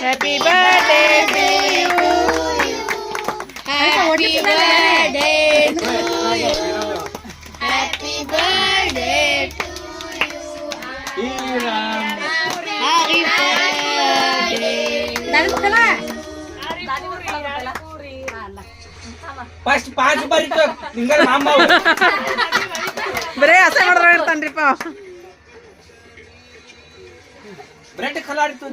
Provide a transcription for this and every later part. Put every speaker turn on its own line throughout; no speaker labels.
Happy birthday to you
Happy birthday to you. Happy birthday to you. Happy birthday.
First patch ಬರೀತು ಹಿಂಗ ಮಾಮ
ಬರೇ ಹಸೆ ಮಾಡ್ರ ಇರ್ತಾನ್ರಿಪ್ಪ
bread ಖಲಾಡಿತು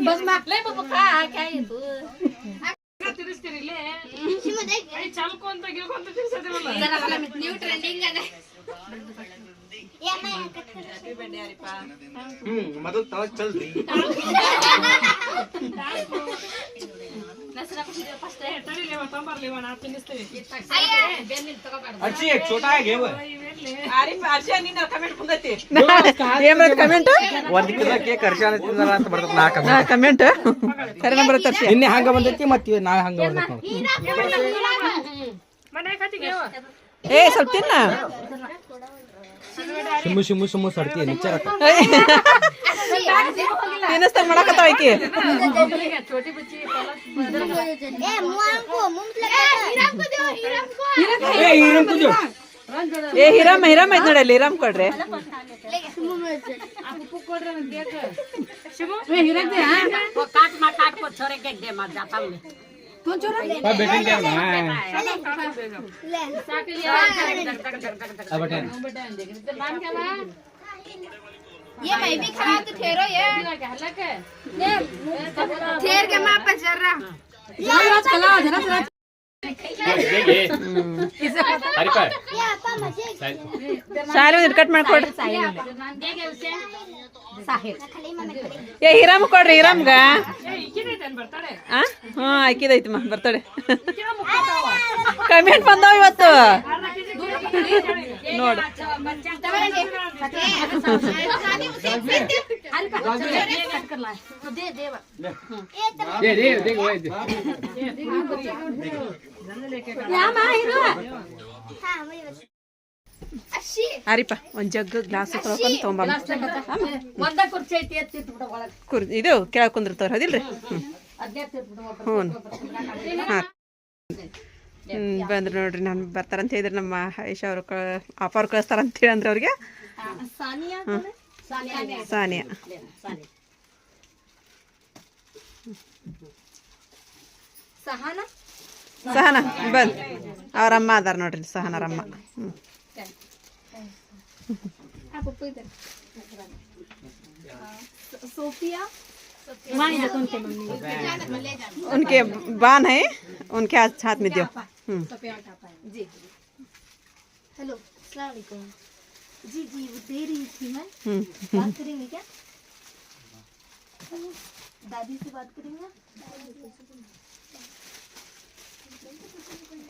बस मागले बाबा काय काय तू ತಿರ್ಸ್ತೀರಿ ಇಲ್ಲಿ
ಅಲ್ಲಿ ಚಲ್ಕೊಂತ ಗಿಲ್ಕೊಂತ ತಿರ್ಸೋದಿರಲ್ಲ ನೀವು ಟ್ರೆಂಡಿಂಗ್ ಅದ
ಮೊದಲು ತಳಕ್ ಚಲ್ರಿ ಅಜ್ಜಿ ಕಮೆಂಟ್
ಒಂದ್ ಕಿಲೋ ಕೇಕ್ ಅರ್ಶಾನ ತಿಂದಾರ ಅಂತ ಬರ್ತದ ನಾ
ಕಮೆಂಟ್ ಸರಿನ ಬರುತ್ತೆ
ನಿನ್ನೆ ಹಂಗ ಬಂದೈತಿ ಮತ್ತೆ ನಾ ಹಂಗ ಬರ್ತೈತಿ
ಏ ಸ್ವಲ್ಪ ತಿನ್ನ.
ಶಿಮ್ಮು ಶಿಮ್ಮು ಶಿಮ್ಮು ಸಡ್ತಿ ನಿಚ್ಚರ
ತಿನ್ನಿಸ್ತಾರ ಮಾಡಕತ್ತಾವ ಆಕಿ
ಏ ಈರಂ ಕುಜು
ಏ ಹಿರಮ್ಮ ಹಿರಮ್ಮ ಐತ್ ನೋಡಿ ಅಲ್ಲಿ ಹಿರಮ್ ಕೊಡ್ರಿ
ಬಾ ಬೇಟಿಂಗ್ ಟೈಮ್ ಆ ಬಟನ್
ये मैं भी खा तो ठहरो ये ठहर के माँ पर जरा
ಶಾಲೆ ಒಂದು ಕಟ್ ಮಾಡ್ಕೊಡ್ರಿ ಏ ಹಿರಮ್ ಕೊಡ್ರಿ ಹಿರಮ್ಗ ಆ? ಹ್ಞೂ ಆಕಿದೈತಮ್ಮ ಬರ್ತಾಳೆ ಕಮೆಂಟ್ ಬಂದಾವ ಇವತ್ತು ನೋಡು.
ಏ ದೇ ದೇ ಹೋಯ್ತು
ಆರಿಪ್ಪ ಒಂದ್ ಜಗ್ ಗ್ಲಾಸ್ ತೊಳ್ಕೊಂಡು ತೊಗೊಂಬ. ಕುರ್ ಇದು ಕೆಳಗೆ ಕುಂದಿರ್ತಾವ್ರ ಹ್ಮ್. ಹ್ಞೂ ಹ್ಞೂ ಹಾಂ. ಹ್ಞೂ ಬಂದ್ರು ನೋಡ್ರಿ ನಾನು ಬರ್ತಾರಂತ ಹೇಳಿದ್ರು ನಮ್ಮ ಐಶ ಅವ್ರು ಕ ಆಫರ್ ಕಳಿಸ್ತಾರಂತ ಹೇಳಂದ್ರೆ ಅವ್ರಿಗೆ. ಸಾನಿಯಾ ಸಹನ? ಬಂದ್. ಅವ್ರಮ್ಮ ಅದಾರ ನೋಡ್ರಿ ಸಹನರಮ್ಮ ಹ್ಞೂ
ಸೋಫಿಯಾ
उनके बान है। उनके हाथ हाथ में दो हम्म।
जी। हेलो अस्सलाम जी जी वो दे रही थी मैं।
हम्म।
बात करेंगे क्या? दादी से बात करेंगे?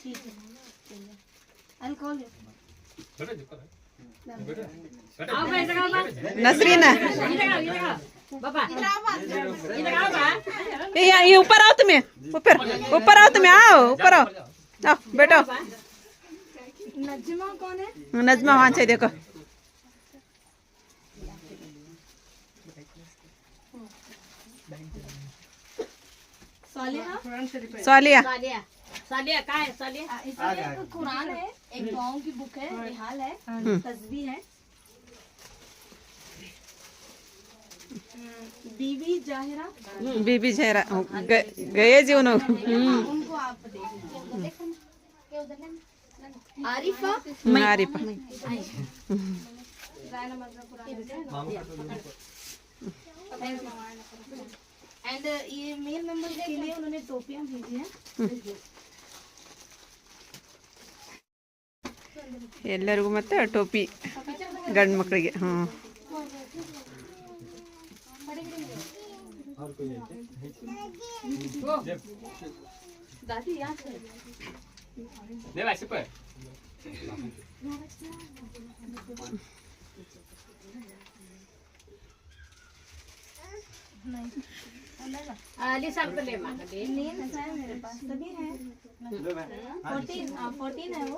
ठीक है।
नसरीना ये ये ऊपर आओ तुम्हें ऊपर ऊपर आओ तुम्हें आओ ऊपर आओ आओ बैठो
नजमा कौन है
नजमा वहाँ से देखो
सालिया
स्वालिया
इसमें एक कुरान है एक गाँव की बुक है निहाल है तस्बीह है बीवी जाहिरा
बीबी जहरा ग- गए जी उन्हों हम्म
उनको आप देखिए आरिफा
आरिफा
एंड ये मेल मेंबर के लिए उन्होंने टोपियां भेजी हैं
ಎಲ್ಲರಿಗೂ ಮತ್ತೆ ಟೋಪಿ ಗಂಡು ಮಕ್ಕಳಿಗೆ ಹ್ಞೂ
दादी यहाँ से ले मेरे पास तभी है। फोर्टीन फोर्टीन है वो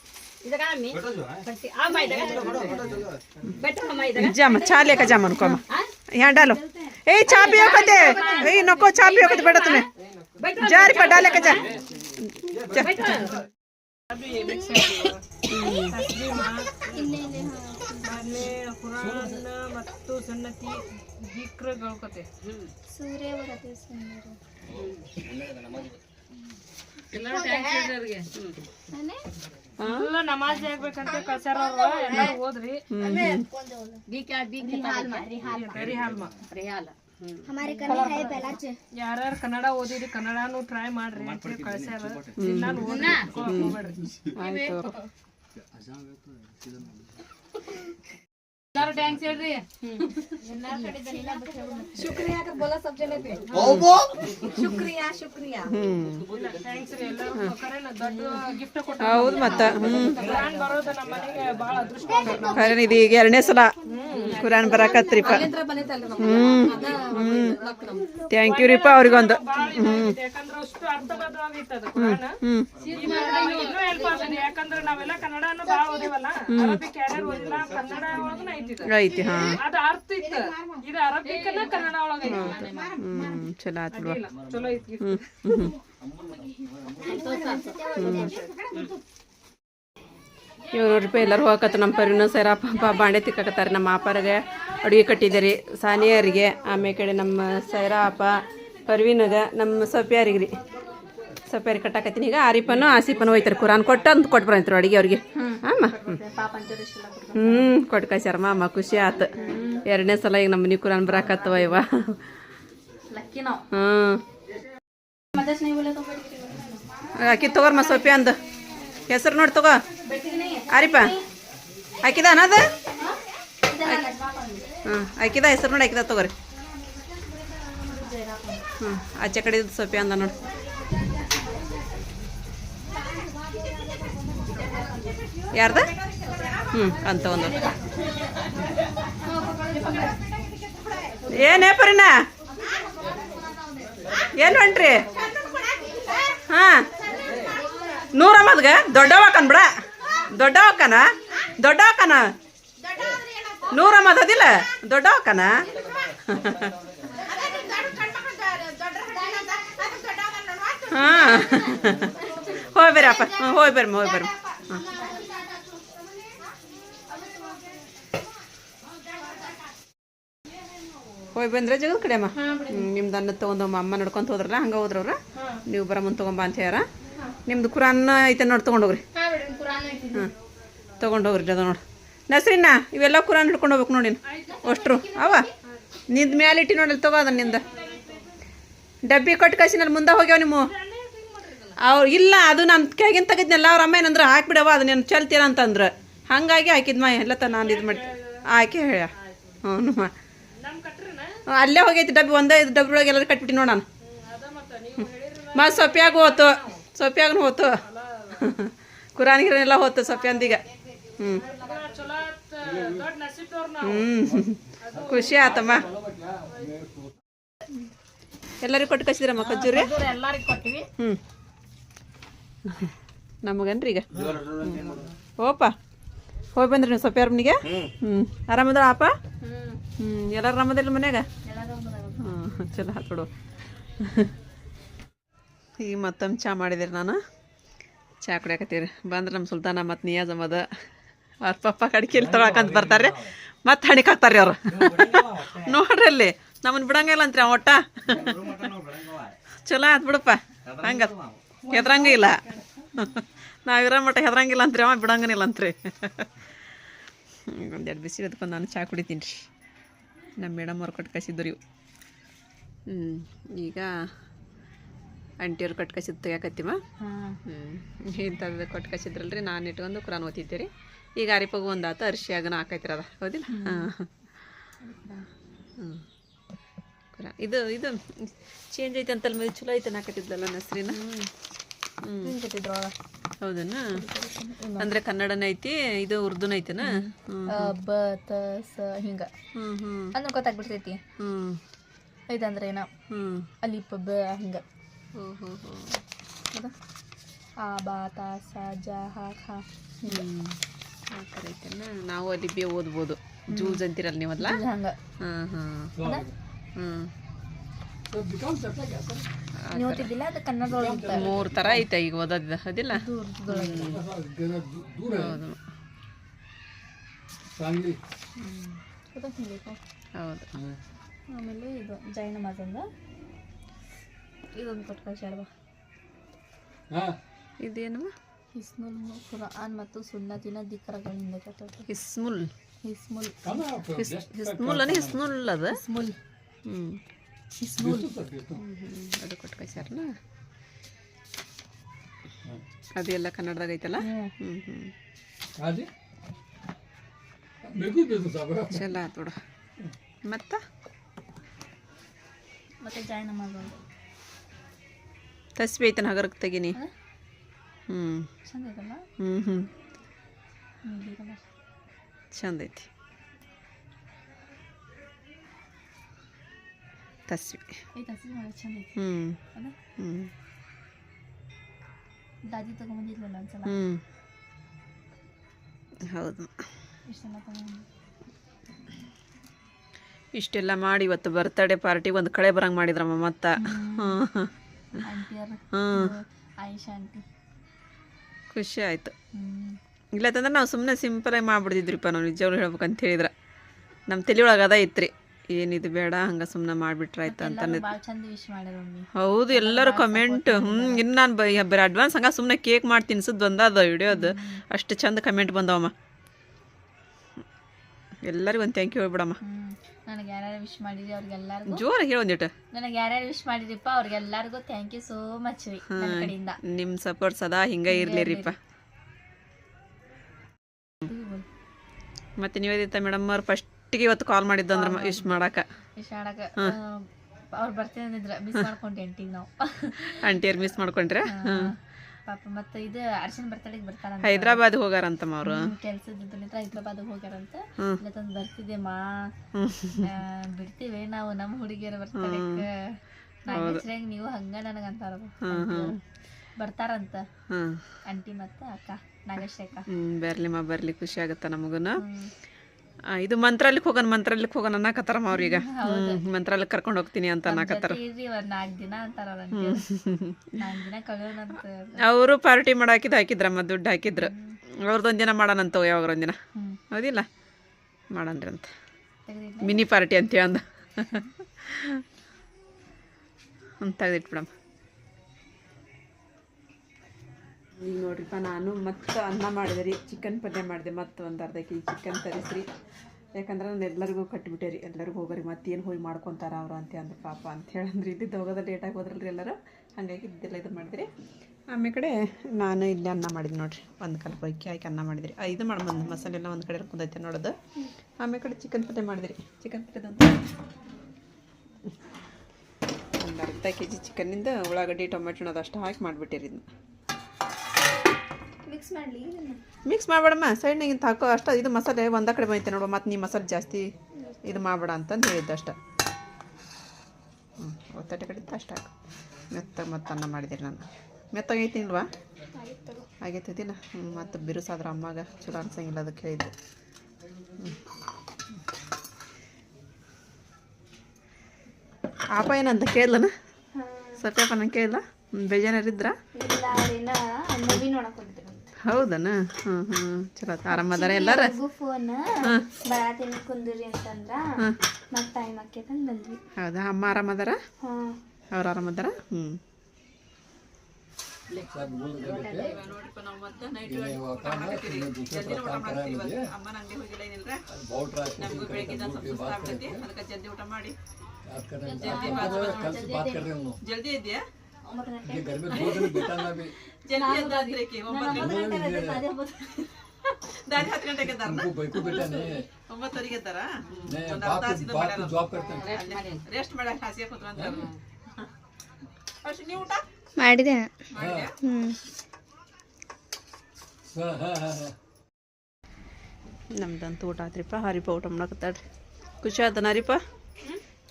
జమ చా లేక జమ అనుకోమ ఎండాలో ఏ చాపి ఒకతే ఏ నొక్కో చాపి ఒకటి పెడుతున్నా. జారి
పడ్డా లేక ಮತ್ತು ಸನ್ನತಿ ಎಲ್ಲ ನಮಾಜ್ ಆಗ್ಬೇಕಂತ ಕಳ್ಸ್ಯಾರ ಎಲ್ಲಾರು ಹೋದ್ರಿ ಯಾರ್ಯಾರು ಕನ್ನಡ ಓದಿರಿ ಕನ್ನಡನು ಟ್ರೈ ಮಾಡ್ರಿ ಅಂತ ಕಳ್ಸ್ಯಾರ ನಾನು
ಓದ್ರಿ
ಎಲ್ಲಾರು ಡ್ಯಾನ್ಸ್ ಹೇಳ್ರಿ.
ಶುಕ್ರಿಯಾ
ಥ್ಯಾಂಕ್ಸ್ ರೀ ಎಲ್ಲರೂ. ಕರೆನ ದೊಡ್ಡ ಗಿಫ್ಟ್ ಕೊಟ್ಟ
ಹೌದು ಮತ್ತೆ ಹ್ಞೂ
ಕುರಾನ್ ಬರೋದು ನಮ್ಮ ಮನೆಗೆ ಬಹಳ ಅದೃಷ್ಟ.
ಖರೆ ಇದು ಈಗ ಎರಡನೇ ಸಲ ಕುರಾನ್ ಬರಾಕತ್ರಿಪ್ಪ ಹ್ಮ್. ಹ್ಮ್ ಥ್ಯಾಂಕ್ ಯು ರೀಪ ಅವ್ರಿಗೊಂದು.
ಹ್ಮ್. ಹ್ಮ್. ಯಾಕಂದ್ರೆ ನಾವೆಲ್ಲ ಕನ್ನಡನು ಭಾಳ ಓದಿವಲ್ಲ. ಅರಬಿಕ್ ಯಾರ್ಯಾರು ಓದಿಲ್ಲ ಕನ್ನಡ ಐತಿ. ಇದು.
ಐತಿ ಹಾ.
ಅದು ಅರ್ಥ ಇತ್ತು. ಇದು ಕನ್ನಡ ಒಳಗ
ಚಲೋ ಆತು ಬಿಡು.
ಚಲೋ ಐತಿ
ಹ್ಞೂ ಹ್ಞೂ ಇವ್ ನೋಡ್ರಿಪ್ಪ ಎಲ್ಲರೂ ಹೋಗತ್ತ ನಮ್ಮ ಪರಿನ ಸರ ಪಾಪ ಬಾಂಡೆ ತಿಕ್ಕಕತ್ತಾರೆ. ನಮ್ಮ ಅಪ್ಪರಿಗೆ ಅಡುಗೆ ಕಟ್ಟಿದ್ದೀರಿ. ಸಾನಿಯರಿಗೆ ಆಮೇಲೆ ಕಡೆ ನಮ್ಮ ಸೈರಾ ಅಪ್ಪ ಪರ್ವಿನಗ ನಮ್ಮ ಸೊಪ್ಯಾರಿಗೆ ರೀ ಸಪೇರಿ ಕಟ್ಟಾಕತ್ತೀನಿ. ಈಗ ಆರಿಪನು ಆಸಿಪನು ಹೋಯ್ತಾರೆ ಕುರಾನ್ ಕೊಟ್ಟು ಅಂತ ಕೊಟ್ಟು ಬರಂತ್ರು ಅಡುಗೆ ಅವ್ರಿಗೆ. ಅಮ್ಮ? ಹ್ಞೂ ಕೊಟ್ಟು ಕಳ್ಸ್ಯಾರಮ್ಮ ಅಮ್ಮ ಖುಷಿ ಆತು. ಎರಡನೇ ಸಲ ಈಗ ನಮ್ಮ ಮನೆ ಕುರಾನ್ ಬರಾಕತ್ತವ ಇವ. ಹ್ಞೂ ಅಕ್ಕಿ ತಗೋರ್ಮ ಸೊಪ್ಪಿ ಅಂದ. ಹೆಸರು ನೋಡಿ ತಗೋ. ಆರಿಪ ಹಾಕಿದ ಅನ್ನೋದು ಹಾಂ? ಹಾಕಿದ ಹೆಸರು ನೋಡಿ ಹಾಕಿದ ತಗೋರಿ. ಹ್ಞೂ ಆಚೆ ಕಡೆ ಸೊಪ್ಪಿ ಅಂದ ನೋಡಿ. ಯಾರ್ದ? ಹ್ಞೂ ಅಂತ ಒಂದು. ಏನೇ ಪರಿನ ಏನು ಹೊಂಟ್ರಿ? ಹಾಂ. ನೂರಮ್ಮದ್ಗ? ದೊಡ್ಡವಕ್ಕನ್ ಬಿಡ ದೊಡ್ಡವಕ್ಕನ ದೊಡ್ಡವಕ್ಕನ ಅದಿಲ್ಲ ದೊಡ್ಡವಕ್ಕನ ಹಾಂ. ಹೋಗ್ಬೇರಪ್ಪ ಹೋಗ್ಬೇರಮ್ಮ ಅಪ್ಪ. ಹೋಗಿ ಬಂದ್ರೆ ಜಗದ್ ಕಡೆ ಅಮ್ಮ. ನಿಮ್ದು ಅನ್ನ ತೊಗೊಂಡಮ್ಮ ಅಮ್ಮ ನಡ್ಕೊಂತ ಹೋದ್ರಲ್ಲ ಹಂಗೆ ಹೋದ್ರವ್ರ ನೀವು ಬರಮ್ಮನ್ ತಗೊಂಬಾ ಅಂತ ಹೇಳ ನಿಮ್ದು ಕುರಾನ್ ಐತೆ ನೋಡಿ ತಗೊಂಡೋಗ್ರಿ ಹಾಂ ತೊಗೊಂಡೋಗ್ರಿ ಅದ ನೋಡಿ. ನಸ್ರಿನ ಇವೆಲ್ಲ ಕುರಾನ್ ಹಿಡ್ಕೊಂಡು ಹೋಗ್ಬೇಕು ನೋಡಿ ಅಷ್ಟ್ರು. ಅವ ನಿಂದ ಇಟ್ಟು ನೋಡಿ ತಗೋ ಅದನ್ನ ನಿಂದ. ಡಬ್ಬಿ ಕೊಟ್ಟು ಕಳ್ಸಿನಲ್ಲಿ ಮುಂದೆ ಹೋಗ್ಯಾವ ನಿಮ್ಮ. ಅವ್ರು ಇಲ್ಲ ಅದು ನಾನು ಕೆಳಗಿನ ತೆಗಿದ್ನಲ್ಲ ಅವ್ರ ಅಮ್ಮ ಏನಂದ್ರೆ ಹಾಕ್ಬಿಡವ ಅದನ್ನೇನು ಚಲ್ತೀರ ಅಂತಂದ್ರೆ. ಹಂಗಾಗಿ ಹಾಕಿದ್ಮ ಎಲ್ಲ ತ ನಾನು ಇದು ಮಾಡಿ ಹಾಕಿ ಹೇಳ ಹ್ಞೂ ಮಾ ಅಲ್ಲೇ ಹೋಗೈತಿ ಡಬ್ಬಿ ಒಂದೇ ಇದು ಡಬ್ಬಿ ಒಳಗೆ ಎಲ್ಲರೂ ಕಟ್ಬಿಟ್ಟು ನೋಡೋಣ ಮತ್ತು ಸೊಪ್ಪಿಯಾಗ ಹೋತು ಸೊಪ್ಯಾಗನು ಹೋತು. ಕುರಾನ್ ಗಿರಾನೆಲ್ಲ ಹೋತು ಸೊಪ್ಪಿಯಂದೀಗ ಹ್ಞೂ ಹ್ಞೂ ಖುಷಿ ಆತಮ್ಮ. ಎಲ್ಲರಿಗೂ ಕೊಟ್ಟು ಕಳಿಸಿದ್ರಮ್ಮ ಖಜೂರಿ
ಹ್ಞೂ ನಮಗೇನು
ಹ್ಞೂ ನಮಗನ್ರಿ ಈಗ. ಓಪ ಹೋಗಿ ಬಂದ್ರಿ ನೀವು ಸೊಪ್ಪಿಯಾರ ಮನೆಗೆ ಹ್ಞೂ ಆರಾಮದ ಅಪ್ಪ? ಹ್ಞೂ ಎಲ್ಲರೂ ನಮ್ಮದಿಲ್ಲ ಮನ್ಯಾಗ? ಹ್ಞೂ ಚಲೋ ಹಾಕೊಡು. ಬಿಡು ಈಗ ಮತ್ತೊಮ್ಮೆ ಚಾ ಮಾಡಿದಿರಿ ನಾನು. ಚಾ ಕುಡಿಯಾಕತ್ತೀರಿ. ಬಂದ್ರೆ ನಮ್ಮ ಸುಲ್ತಾನ ಮತ್ತು ನಿಯಾಜ್ ಅಮ್ಮದ ಅವ್ರ ಪಪ್ಪ ಕಡ್ಕಿಲ್ ತೊಗೊಳಕಂತ ಬರ್ತಾರೆ. ಮತ್ತೆ ಹಣಿಕ್ ಹಾಕ್ತಾರೆ ಅವರು. ನೋಡ್ರಿ ಅಲ್ಲಿ. ನಮ್ಮನ್ನ ಬಿಡಂಗಿಲ್ಲ ಅಂತ್ರಿ ಅವ ಒಟ್ಟ. ಚಲೋ ಆಯ್ತು ಬಿಡಪ್ಪ. ಹಂಗ. ಹೆದ್ರಂಗಿಲ್ಲ ನಾವಿರೋ ಮಟ್ಟ ಹೆದ್ರಂಗಿಲ್ಲ ಅಂತ್ರಿ ಅವ ಬಿಡಂಗನಿಲ್ಲ ಅಂತ್ರಿ. ಒಂದೆರಡು ಬಿಸಿ ಅದಕ್ಕೆ ನಾನು ಚಹಾ ಕುಡಿತೀನಿ ರೀ. ನಮ್ಮ ಮೇಡಮ್ ಅವ್ರು ಕೊಟ್ಟು ಕಳಿಸಿದ್ರು ಇವು ಹ್ಞೂ ಈಗ ಆಂಟಿಯವ್ರು ಕಟ್ ತೆಗ್ಯಾಕತ್ತೀಮ ಹ್ಞೂ ಇಂಥದ್ದು ಕೊಟ್ಟು ರೀ ನಾನು ಇಟ್ಕೊಂಡು ಕುರಾನ್ ಓದ್ತಿದ್ದೆ ರೀ. ಈಗ ಅರಿಪಗು ಒಂದು ಆತು ಅರಿಶಿಯಾಗನ ಹಾಕೈತಿರ ಅದ ಹೌದಿಲ್ಲ? ಹಾಂ. ಹ್ಞೂ ಕುರಾನ್ ಇದು ಇದು ಚೇಂಜ್ ಐತೆ ಅಂತಲ್ಲ ಮೇಲೆ ಚಲೋ ಐತೆ ಹಾಕತ್ತಿದ್ಲಲ್ಲ ನಸ್ರಿನ ಹೌದನ? ಅಂದ್ರೆ ಕನ್ನಡನ ಐತಿ ಇದು ಉರ್ದುನ ಐತೆನ?
ಬ ತ ಸ ಹಿಂಗ. ಅಂದ್ರೆ ಗೊತ್ತಾಗ್ಬಿಡ್ತೈತಿ.
ಹ್ಮ್.
ಇದಂದ್ರೆ ಏನ?
ಹ್ಮ್.
ಅಲ್ಲಿ ಬ ಹಿಂಗ? ಆ ಬಾ ತ ಸ ಜ ಹ ಖ
ಹ್ಮ್. ಆ ಥರ ಐತೆನ? ನಾವು ಅಲ್ಲಿ ಬಿ ಓದ್ಬೋದು ಜೂಸ್ ಅಂತೀರಲ್ಲ ನೀವಲ್ಲ
ಹಂಗ.
ಹಾಂ ಹಾಂ ಹ್ಮ್.
ತರ ಅದು
ಮೂರು ಥರ ಐತೆ ಈಗ ಓದೋದು ಅದಿಲ್ಲ? ಹೌದು.
ಹೌದಾ. ಆಮೇಲೆ ಇದು ಜೈನ ಮಾತಂದ ಇದೊಂದು ಕೊಟ್ಟು ಕಳ್ಸ್ಯಾರ
ಇದೇನವ
ಹಿಸ್ನುಲ್ ಕುರಾನ್ ಮತ್ತು ಸುನ್ನತಿನ ದಿಕ್ಕರಗಳಿಂದ ಕಟ್ಟೋದು
ಹಿಸ್ಮುಲ್.
ಹಿಸ್ಮುಲ್.
ಹಿಸ್ ಹಿಸ್ಮುಲ್ ಅದು ಹಿಸ್ನುಲ್ ಅದ?
ಹಿಸ್ಮುಲ್.
ಹ್ಞೂ ಅದು ಕೊಟ್ಟು ಕಳ್ಸ್ಯಾರನ ಅದೆಲ್ಲ ಕನ್ನಡದಾಗ ಐತಲ್ಲ?
ಹ್ಮ್.
ಹ್ಞೂ ಹ್ಞೂ
ಚಲ Ne güzel
ಚಲೋ ಆತು ಬಿಡು ಮತ್ತು?
ಮತ್ತೆ ಜೈನ ಮಾತಂದ
ತಸ್ಬಿ ಐತನ ಹಗರಕ್ಕೆ ತೆಗೀನಿ. ಹ್ಞೂ ಹ್ಞೂ ಹ್ಞೂ ಚಂದ ಐತಿ.
ಐತಿ.
ಹ್ಞೂ ಹ್ಞೂ
ದಾದಿ ಒಂದ್ಸಲ?
ಹೌದು.
ಇಷ್ಟೆಲ್ಲ
ಇಷ್ಟೆಲ್ಲ ಮಾಡಿ ಇವತ್ತು ಬರ್ತಡೇ ಪಾರ್ಟಿ ಒಂದು ಕಳೆ ಬರಂಗ್ ಮಾಡಿದ್ರಮ್ಮ ಮತ್ತ. ಖುಷಿ ಆಯಿತು.
ಇಲ್ಲ
ಇಲ್ಲತ್ತಂದ್ರೆ ನಾವು ಸುಮ್ಮನೆ ಸಿಂಪಲಾಗಿ ಮಾಡ್ಬಿಡ್ತಿದ್ರಿಪ್ಪ ನಾವು ನಿಜವಾಗ್ಲೂ ಹೇಳ್ಬೇಕಂತ ಹೇಳಿದ್ರೆ. ನಮ್ಮ ತಲೆಯೊಳಗೆ ಅದ ಏನಿದು ಬೇಡ ಹಂಗ ಸುಮ್ಮನೆ ಮಾಡಿಬಿಟ್ರಾಯ್ತು ಅಂತ ಹೌದು ಎಲ್ಲರೂ ಕಮೆಂಟ್ ಹ್ಞೂ ಇನ್ನು ನಾನು ಬರೀ ಅಡ್ವಾನ್ಸ್ ಹಂಗ ಸುಮ್ಮನೆ ಕೇಕ್ ಮಾಡಿ ತಿನ್ಸೋದು ಬಂದದ ವಿಡಿಯೋದು ಅಷ್ಟು ಚಂದ ಕಮೆಂಟ್ ಬಂದವಮ್ಮ. ಎಲ್ಲರಿಗೂ ಒಂದು ಥ್ಯಾಂಕ್ ಯು ಹೇಳ್ಬಿಡಮ್ಮ.
ನನಗೆ ಯಾರ್ಯಾರು ವಿಶ್ ಮಾಡಿರಿ ಅವ್ರಿಗೆಲ್ಲರಿಗೂ.
ಜೋರಾಗಿ ಹೇಳಿ ಒಂದಿಟ್ಟು
ನನಗೆ ಯಾರ್ಯಾರು ವಿಶ್ ಮಾಡಿರಿಪ್ಪ ಅವ್ರಿಗೆಲ್ಲರಿಗೂ ಥ್ಯಾಂಕ್ ಯು ಸೋ ಮಚ್ ರೀ ನನ್ನ ಕಡೆಯಿಂದ.
ನಿಮ್ಮ ಸಪೋರ್ಟ್ ಸದಾ ಹಿಂಗೆ ಇರಲಿರಿಪ್ಪ. ಮತ್ತು ನೀವೇದಿತ್ತ ಮೇಡಮ್ ಅವ್ರು ಫಸ್ಟಿಗೆ ಇವತ್ತು ಕಾಲ್ ಮಾಡಿದ್ದು ಅಂದ್ರೆ ವಿಶ್ ಮಾಡಕ್ಕೆ
ವಿಶ್ ಮಾಡಕ. ಅವ್ರು ಬರ್ತೀನಿ ಅಂದಿದ್ರ ಮಿಸ್ ಮಾಡ್ಕೊಂಡೆ ಎಂಟಿಗೆ ನಾವು.
ಆಂಟಿಯರ್ ಮಿಸ್ ಮಾಡ್ಕೊಂಡ್ರೆ?
ಪಾಪ ಮತ್ತೆ ಇದು ಅರ್ಶನ್ ಬರ್ತಡೆಗೆ ಬರ್ತಾರ
ಹೈದರಾಬಾದ್ ಹೋಗಾರಂತಮ್ಮ ಅವರು.
ಕೆಲಸದಿಂದ ಹೈದರಾಬಾದ್ ಹೈದ್ರಾಬಾದ್ ಹೋಗ್ಯಾರಂತ.
ಹ್ಮ್.
ಇಲ್ಲ ತಂದು ಬರ್ತಿದೆ ಮಾ ಬಿಡ್ತೀವಿ ನಾವು ನಮ್ಮ ಹುಡುಗಿಯರ ಬರ್ತಡೆಗೆ ನಾಗೇಶ್ರಂಗ್ ನೀವು ಹಂಗ ನನಗೆ ಅಂತಾರ ಬರ್ತಾರಂತ. ಆಂಟಿ ಮತ್ತೆ ಅಕ್ಕ ನಾಗೇಶ್ ಅಕ್ಕ.
ಹ್ಞೂ ಬರ್ಲಿ ಖುಷಿ ಆಗುತ್ತೆ ನಮಗೂ
ಹ್ಮ್.
ಇದು ಮಂತ್ರಾಲಯಕ್ಕೆ ಹೋಗೋಣ ಮಂತ್ರಾಲಯಕ್ಕೆ ಹೋಗೋಣ ಅನ್ನಕತ್ತಾರಮ್ಮ ಅವ್ರೀಗ ಮಂತ್ರಾಲಯಕ್ಕೆ ಕರ್ಕೊಂಡು ಹೋಗ್ತೀನಿ ಅಂತ ಅನ್ನಕತ್ತಾರ.
ಅವ್ರ
ಪಾರ್ಟಿ ಮಾಡಾಕಿದ್ ಹಾಕಿದ್ರಮ್ಮ ದುಡ್ಡು ಹಾಕಿದ್ರು. ಅವ್ರದ್ದೊಂದು ದಿನ ಮಾಡೋಣಂತ ಯಾವಾಗ ಒಂದಿನ ಹೌದಿಲ್ಲ? ಮಾಡಣ್ರಿ ಅಂತ. ಮಿನಿ ಪಾರ್ಟಿ ಅಂತೇಳಿ ಅಂದ. ಅಂತ ತೆಗೆದಿಟ್ಬಿಡಮ್ಮ. ಈಗ ನೋಡ್ರಿಪ್ಪ ನಾನು ಮತ್ತೆ ಅನ್ನ ಮಾಡಿದೆ ರೀ. ಚಿಕನ್ ಪಲ್ಯ ಮಾಡಿದೆ. ಮತ್ತು ಒಂದು ಅರ್ಧ ಕೆ ಜಿ ಚಿಕನ್ ತರಿಸ್ರಿ. ಯಾಕಂದ್ರೆ ನಾನು ಎಲ್ಲರಿಗೂ ಕಟ್ಟಿಬಿಟ್ಟೆ ರೀ. ಎಲ್ಲರಿಗೂ ಹೋಗೋರಿ ಏನು ಹೋಗಿ ಮಾಡ್ಕೊತಾರ ಅವರು ಅಂತ ಅಂದ್ರು ಪಾಪ ಅಂತ ಹೇಳಂದ್ರೆ. ಇದ್ದಿದ್ದು ಹೋಗೋದ ಲೇಟಾಗಿ ಹೋದ್ರಲ್ರಿ ಎಲ್ಲರೂ. ಹಾಗಾಗಿ ಇದ್ದೆಲ್ಲ ಇದು ಮಾಡಿದ್ರಿ. ಆಮೇಲೆ ಕಡೆ ನಾನು ಇಲ್ಲಿ ಅನ್ನ ಮಾಡಿದ್ದೆ ನೋಡ್ರಿ. ಒಂದು ಕಲ್ಪ ಅಕ್ಕಿ ಹಾಕಿ ಅನ್ನ ಮಾಡಿದ್ರಿ. ಇದು ಮಾಡಿ ಮಸಾಲೆ ಎಲ್ಲ ಒಂದು ಕಡೆ ಕುಂದೈತೆ ನೋಡೋದು. ಆಮೇಲೆ ಚಿಕನ್ ಪಲ್ಯ ಮಾಡಿದ್ರಿ. ಚಿಕನ್ ಪಲ್ಯದಂತ ಒಂದು ಅರ್ಧ ಕೆ ಜಿ ಚಿಕನ್ನಿಂದ ಉಳ್ಳಾಗಡ್ಡಿ, ಟೊಮೆಟೊ ಅದಷ್ಟು ಹಾಕಿ ಮಾಡಿಬಿಟ್ಟಿರಿ ಇದನ್ನ
ಮಿಕ್ಸ್ ಮಾಡ್ಲಿ
ಮಿಕ್ಸ್ ಮಾಡಬೇಡಮ್ಮ. ಸೈಡ್ನಾಗಿಂತ ಹಾಕೋ ಅಷ್ಟ ಇದು ಮಸಾಲೆ ಒಂದ ಕಡೆ ಬಂದೈತೆ ನೋಡು ಮತ್ತು ನೀ ಮಸಾಲೆ ಜಾಸ್ತಿ ಇದು ಮಾಡಬೇಡ ಅಂತಂದು ಹೇಳಿದ್ದೆ ಅಷ್ಟ. ಹ್ಞೂ ಒತ್ತಟೆ ಕಡೆ ಅಷ್ಟ ಹಾಕು. ಮೆತ್ತಗೆ ಮತ್ತೆ ಅನ್ನ ಮಾಡಿದಿರಿ ನಾನು. ಮೆತ್ತಗೈತಿ ಇಲ್ವಾ? ಆಗೈತಿದಿಲ್ಲ ಹ್ಞೂ ಮತ್ತು ಬಿರುಸಾದ್ರೆ ಅಮ್ಮಾಗ ಚಲೋ ಅನ್ಸಂಗಿಲ್ಲ ಅದಕ್ಕೆ ಹೇಳಿದ್ದೆ. ಹ್ಞೂ ಆಪ ಏನಂತ ಕೇಳಿದ್ಲನ ಸತ್ಯಪ್ಪ ನಂಗೆ ಕೇಳಿಲ್ಲ ಬೇಜಾರಿದ್ರ ಹೌದನ? ಹ್ಞೂ ಹ್ಞೂ ಚಲೋ. ಆರಾಮದಾರ ಎಲ್ಲಾರ?
ಫೋನ್ ಬರಾತೀನಿ ಕುಂದ್ರಿ ಅಂತಂದ್ರ ಮತ್ ಟೈಮ್ ಆಕೇತಂದ್ ಬಂದ್ವಿ.
ಹೌದಾ? ಅಮ್ಮ ಆರಾಮದಾರ
ಹಾ.
ಅವ್ರು ಆರಾಮದಾರ ಹ್ಞೂ ಜಲ್ದಿ ನಾವು ಒಂಬತ್ತು. ಗಂಟೆಗೆ ಎದ್ದಾರಲ್ಲ ಒಂಬತ್ತುವರೆಗೆ ಎದ್ದಾರ ಒಂದು ಅರ್ಧ ತಾಸಿಂದ ರೆಸ್ಟ್ ಮಾಡ್ಯಾರ ಹಾಸಿಗೆ ಕೂತ್ಕೊಂತ ಅಷ್ಟು ನೀವು ಊಟ?
ಮಾಡಿದೆ.
ಮಾಡಿದ್ಯಾ?
ಹ್ಮ್.
ನಮ್ದಂತೂ ಊಟ ಆತ್ರಿಪ್ಪ. ಹರಿಪ ಊಟ ಮಾಡಕತ್ತಾಳ್ರಿ. ಖುಷಿ ಆತನ ಹರಿಪ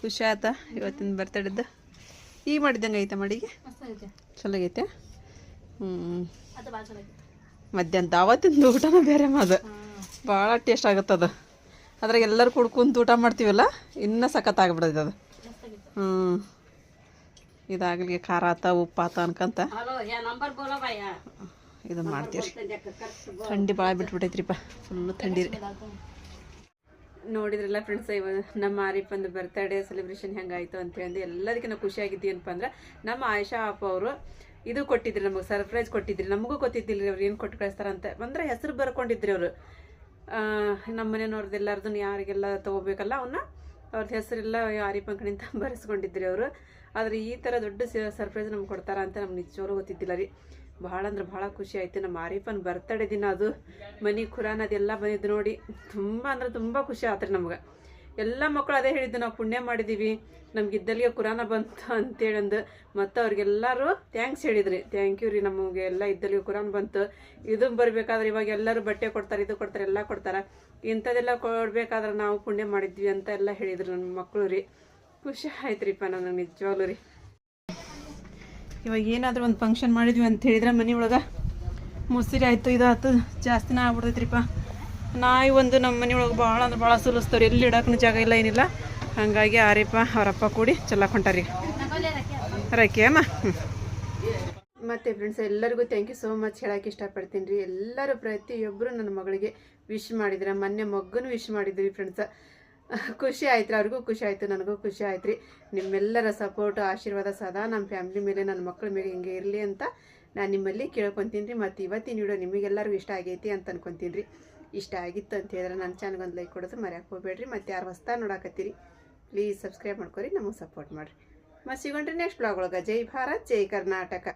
ಖುಷಿ ಆತ ಇವತ್ತಿನ ಬರ್ತಡೇದ ಈಗ ಮಾಡಿದಂಗೆ ಐತೆ ಮಡಿಗೆ? ಚಲೋ ಆಗೈತೆ ಹ್ಞೂ ಮಧ್ಯಾಹ್ನ ಆವತ್ತಿಂದ ಊಟನ ಬೇರೆ ಮಾದ ಭಾಳ ಟೇಸ್ಟ್ ಆಗುತ್ತದ ಅದ್ರಾಗ ಎಲ್ಲರೂ ಕುಡ್ಕೊಂತ ಊಟ ಮಾಡ್ತೀವಲ್ಲ ಇನ್ನೂ ಸಖತ್ ಆಗ್ಬಿಡೋದು ಅದು. ಹ್ಞೂ ಇದಾಗಲಿ ಖಾರ ಆತ ಉಪ್ಪು ಆತ ಅನ್ಕಂತ. ಇದು ಮಾಡ್ತೀವಿ ಥಂಡಿ ಭಾಳ ಬಿಟ್ಬಿಟ್ಟೈತ್ರಿಪ್ಪ ಫುಲ್ಲು ಥಂಡಿ ರೀ ನೋಡಿದ್ರಲ್ಲ ಫ್ರೆಂಡ್ಸ್ ಇವ ನಮ್ಮ ಆರಿಫಂದು ಬರ್ತ್ಡೇ ಸೆಲೆಬ್ರೇಷನ್ ಹೆಂಗಾಯ್ತು ಅಂತ ಹೇಳಿ ಎಲ್ಲದಕ್ಕಿಂತ ಖುಷಿಯಾಗಿದ್ದು ಏನಪ್ಪ ಅಂದ್ರೆ, ನಮ್ಮ ಆಯಶಾ ಅಪ್ಪ ಅವರು ಇದು ಕೊಟ್ಟಿದ್ರು ನಮಗೆ ಸರ್ಪ್ರೈಸ್ ಕೊಟ್ಟಿದ್ರಿ. ನಮಗೂ ಗೊತ್ತಿದ್ದಿಲ್ಲ ಅವ್ರು ಏನು ಕೊಟ್ಟು ಕಳಿಸ್ತಾರಂತ ಅಂದ್ರೆ ಹೆಸರು ಬರ್ಕೊಂಡಿದ್ರಿ ಅವರು. ನಮ್ಮ ಮನೆಯವ್ರದ್ದು ಎಲ್ಲರದನ್ನ ಯಾರಿಗೆಲ್ಲ ತೊಗೋಬೇಕಲ್ಲ ಅವನ್ನ ಅವ್ರದ್ದು ಹೆಸರೆಲ್ಲ ಆರಿಫನ್ ಕಡೆಯಿಂದ ಬರೆಸ್ಕೊಂಡಿದ್ರಿ ಅವರು. ಆದರೆ ಈ ಥರ ದೊಡ್ಡ ಸರ್ಪ್ರೈಸ್ ನಮ್ಗೆ ಕೊಡ್ತಾರ ಅಂತ ನಮ್ಗೆ ನಿಜವಾಗ್ಲೂ ಗೊತ್ತಿದ್ದಿಲ್ಲ ರೀ. ಭಾಳ ಅಂದ್ರೆ ಭಾಳ ಖುಷಿ ಆಯ್ತು. ನಮ್ಮ ಆರಿಫನ್ ಬರ್ತಡೆ ದಿನ ಅದು. ಮನೆ ಖುರಾನ್ ಅದೆಲ್ಲ ಬಂದಿದ್ದು ನೋಡಿ. ತುಂಬ ಅಂದ್ರೆ ತುಂಬ ಖುಷಿ ಆತ್ರಿ ನಮ್ಗೆ. ಎಲ್ಲ ಮಕ್ಕಳು ಅದೇ ಹೇಳಿದ್ದು, ನಾವು ಪುಣ್ಯ ಮಾಡಿದ್ದೀವಿ ನಮ್ಗೆ ಇದ್ದಲ್ಲಿಗೆ ಕುರಾನ ಬಂತು ಅಂತೇಳಿ ಅಂದು ಮತ್ತು ಅವ್ರಿಗೆಲ್ಲರೂ ಥ್ಯಾಂಕ್ಸ್ ಹೇಳಿದ್ರಿ. ಥ್ಯಾಂಕ್ ಯು ರೀ ನಮಗೆ ಎಲ್ಲ ಇದ್ದಲ್ಲಿಗೆ ಕುರಾನ್ ಬಂತು. ಇದು ಬರಬೇಕಾದ್ರೆ ಇವಾಗ ಎಲ್ಲರೂ ಬಟ್ಟೆ ಕೊಡ್ತಾರೆ, ಇದು ಕೊಡ್ತಾರೆ, ಎಲ್ಲ ಕೊಡ್ತಾರೆ. ಇಂಥದ್ದೆಲ್ಲ ಕೊಡ್ಬೇಕಾದ್ರೆ ನಾವು ಪುಣ್ಯ ಮಾಡಿದ್ವಿ ಅಂತ ಎಲ್ಲ ಹೇಳಿದ್ರು ನಮ್ಮ ಮಕ್ಕಳು ರೀ. ಖುಷಿ ಆಯ್ತು ಆಯ್ತ್ರಿಪ್ಪ ನನಗೆ ನಿಜವಾಗ್ಲೂ ರೀ. ಇವಾಗ ಏನಾದರೂ ಒಂದು ಫಂಕ್ಷನ್ ಮಾಡಿದ್ವಿ ಅಂತ ಹೇಳಿದ್ರೆ ಮನೆ ಒಳಗೆ ಮುಸಿರಿ ಆಯಿತು ಇದಾಯ್ತು ಜಾಸ್ತಿನ ಆಗ್ಬಿಡ್ತೈತ್ರಿಪ್ಪ. ನಾಯಿ ಒಂದು ನಮ್ಮ ಮನೆ ಒಳಗೆ ಭಾಳ ಅಂದ್ರೆ ಭಾಳ ಸುಲಿಸ್ತವ್ರಿ, ಎಲ್ಲಿ ಇಡೋಕ್ಕೂ ಜಾಗ ಇಲ್ಲ, ಏನಿಲ್ಲ. ಹಾಗಾಗಿ ಆರಿಪ್ಪ ಅವರಪ್ಪ ಕೂಡಿ ಚೆಲ್ಲಕ್ಕೆ ಹೊಂಟಾರಿ ರೈಕೆ ಅಮ್ಮ. ಮತ್ತು ಫ್ರೆಂಡ್ಸ್ ಎಲ್ಲರಿಗೂ ಥ್ಯಾಂಕ್ ಯು ಸೋ ಮಚ್ ಹೇಳೋಕೆ ಇಷ್ಟಪಡ್ತೀನಿ ರೀ. ಎಲ್ಲರೂ ಪ್ರತಿಯೊಬ್ಬರು ನನ್ನ ಮಗಳಿಗೆ ವಿಶ್ ಮಾಡಿದ್ರೆ, ಮೊನ್ನೆ ಮಗ್ಗನೂ ವಿಶ್ ಮಾಡಿದ್ರಿ ಫ್ರೆಂಡ್ಸ್ ಖುಷಿ ಆಯ್ತು ಅವ್ರಿಗೂ ಖುಷಿ ಆಯಿತು, ನನಗೂ ಖುಷಿ ಆಯ್ತು ರೀ ನಿಮ್ಮೆಲ್ಲರ ಸಪೋರ್ಟ್ ಆಶೀರ್ವಾದ ಸದಾ ನಮ್ಮ ಫ್ಯಾಮಿಲಿ ಮೇಲೆ ನನ್ನ ಮಕ್ಕಳ ಮೇಲೆ ಹಿಂಗೆ ಇರಲಿ ಅಂತ ನಾನು ನಿಮ್ಮಲ್ಲಿ ಕೇಳ್ಕೊತೀನಿ. ರೀ ಮತ್ತು ಇವತ್ತಿನ ವಿಡಿಯೋ ನಿಮಗೆಲ್ಲರಿಗೂ ಇಷ್ಟ ಆಗೈತಿ ಅಂತ ಅನ್ಕೊತೀನಿ. ರೀ ಇಷ್ಟ ಆಗಿತ್ತು ಅಂತ ಹೇಳಿದ್ರೆ ನನ್ನ ಚಾನಲ್ಗೆ ಒಂದು ಲೈಕ್ ಕೊಡೋದು ಮರ್ಯಾಕೆ ಹೋಗ್ಬೇಡ್ರಿ. ಮತ್ತು ಯಾರು ಹೊಸ್ತಾ ನೋಡಾಕತ್ತೀರಿ ಪ್ಲೀಸ್ ಸಬ್ಸ್ಕ್ರೈಬ್ ಮಾಡ್ಕೊರಿ, ನಮಗೆ ಸಪೋರ್ಟ್ ಮಾಡಿರಿ. ಮತ್ತು ಸಿಗೋಣ್ರಿ ನೆಕ್ಸ್ಟ್ ಬ್ಲಾಗ್ ಒಳಗೆ. ಜೈ ಭಾರತ್, ಜೈ ಕರ್ನಾಟಕ.